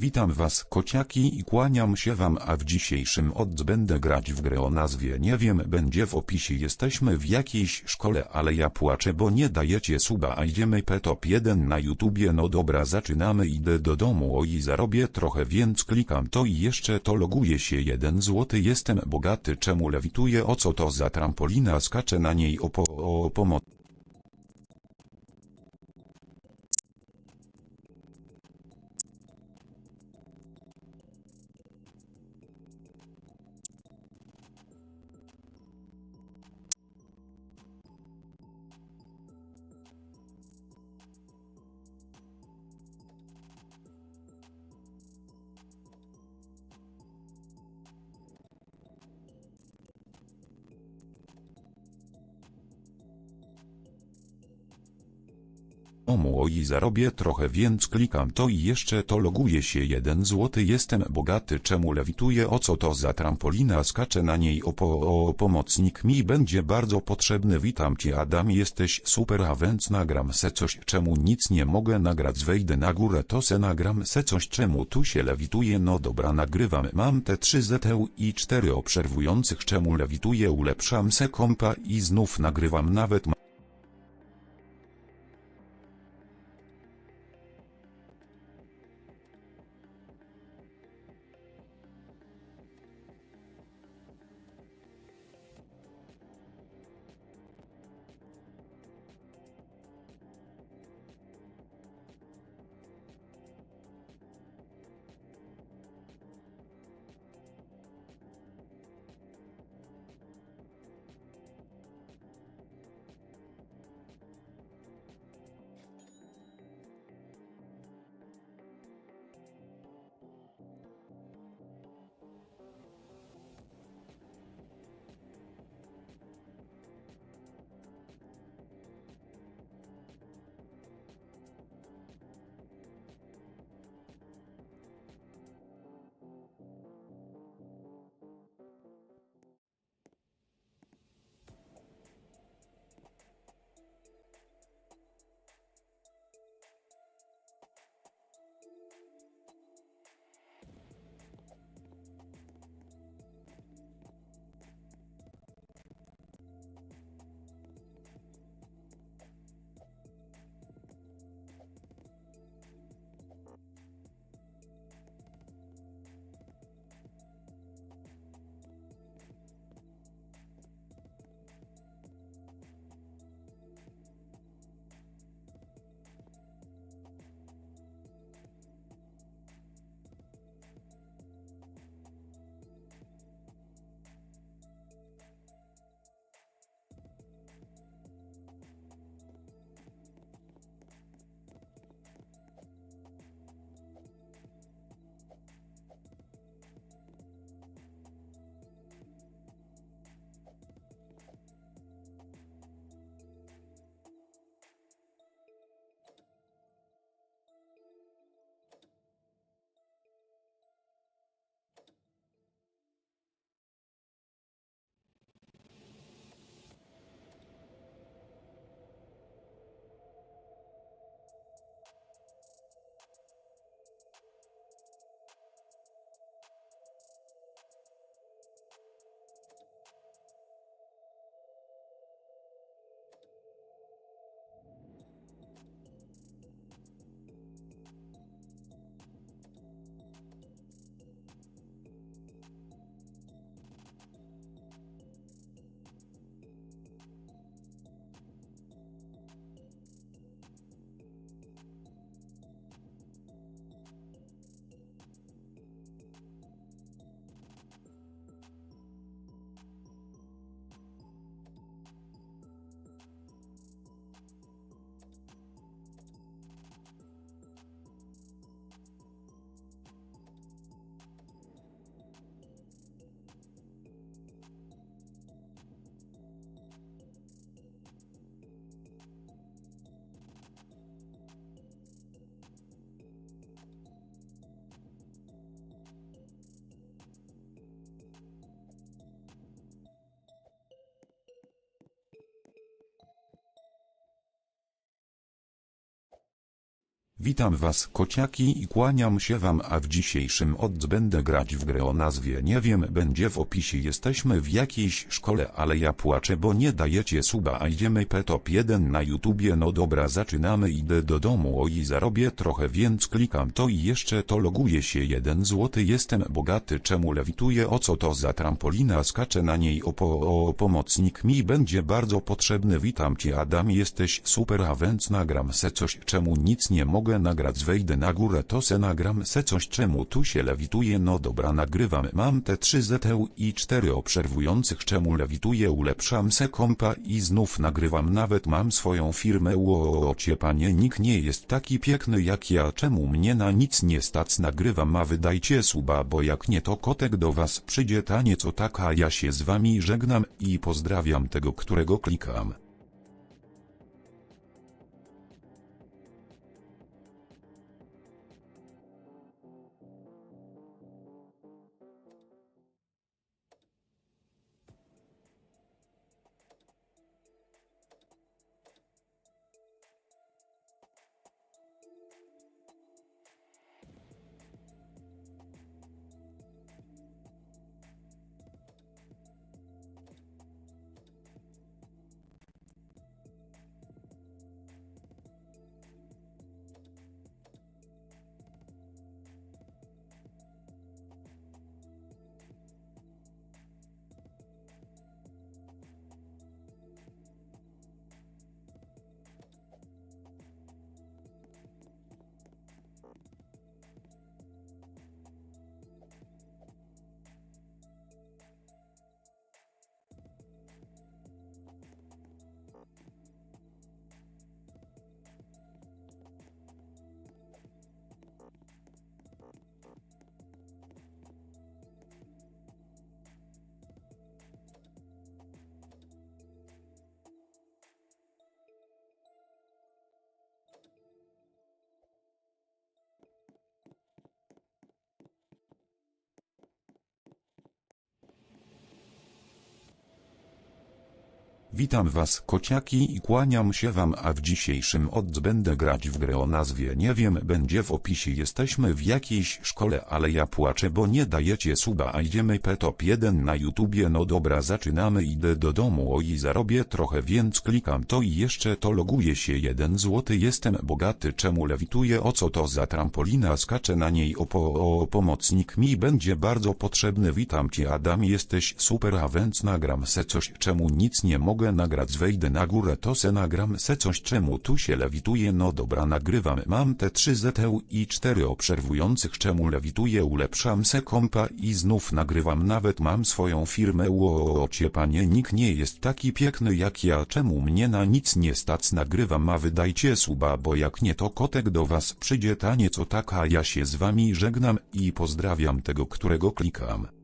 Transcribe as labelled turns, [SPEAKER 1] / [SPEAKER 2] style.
[SPEAKER 1] Witam was kociaki i kłaniam się wam a w dzisiejszym odc będę grać w grę o nazwie nie wiem będzie w opisie. Jesteśmy w jakiejś szkole ale ja płaczę bo nie dajecie suba a idziemy petop 1 na YouTubie. No dobra zaczynamy idę do domu o i zarobię trochę więc klikam to i jeszcze to loguje się. 1 złoty jestem bogaty czemu lewituję? O co to za trampolina? Skaczę na niej o, po, o pomoc domu o i zarobię trochę więc klikam to i jeszcze to loguje się 1 złoty jestem bogaty czemu lewituję o co to za trampolina skaczę na niej o, po, o pomocnik mi będzie bardzo potrzebny witam cię Adam jesteś super a więc nagram se coś czemu nic nie mogę nagrać wejdę na górę to se nagram se coś czemu tu się lewituje no dobra nagrywam mam te 3 ZTU i 4 obserwujących czemu lewituję ulepszam se kompa i znów nagrywam nawet Witam was kociaki i kłaniam się wam, a w dzisiejszym odc będę grać w grę o nazwie nie wiem będzie w opisie jesteśmy w jakiejś szkole ale ja płaczę bo nie dajecie suba a idziemy p top 1 na YouTubie no dobra zaczynamy idę do domu o i zarobię trochę więc klikam to i jeszcze to loguje się 1 złoty jestem bogaty czemu lewituję o co to za trampolina skaczę na niej o, po, o pomocnik mi będzie bardzo potrzebny witam cię Adam jesteś super a więc nagram se coś czemu nic nie mogę nagrać wejdę na górę to se nagram se coś czemu tu się lewituje. No dobra nagrywam mam te 3 ZTU i 4 obserwujących czemu lewituję ulepszam se kompa i znów nagrywam. Nawet mam swoją firmę. Łocie panie nikt nie jest taki piękny jak ja. Czemu mnie na nic nie stać? Nagrywam a wydajcie suba bo jak nie to kotek do was przyjdzie taniec o taka ja się z wami żegnam i pozdrawiam tego którego klikam. Witam was kociaki i kłaniam się wam a w dzisiejszym odc będę grać w grę o nazwie nie wiem będzie w opisie jesteśmy w jakiejś szkole ale ja płaczę bo nie dajecie suba a idziemy p top 1 na YouTubie. No dobra zaczynamy idę do domu o i zarobię trochę więc klikam to i jeszcze to loguje się. 1 złoty jestem bogaty czemu lewituję o co to za trampolina? Skaczę na niej o, po, o pomocnik mi będzie bardzo potrzebny. Witam cię Adam jesteś super a więc nagram se coś czemu nic nie mogę nagrać wejdę na górę to se nagram se coś czemu tu się lewituje. No dobra nagrywam mam te 3 ZTU i 4 obserwujących czemu lewituję ulepszam se kompa i znów nagrywam. Nawet mam swoją firmę. Łocie panie nikt nie jest taki piękny jak ja czemu mnie na nic nie stać? Nagrywam a wydajcie suba bo jak nie to kotek do was przyjdzie taniec o taka ja się z wami żegnam i pozdrawiam tego którego klikam.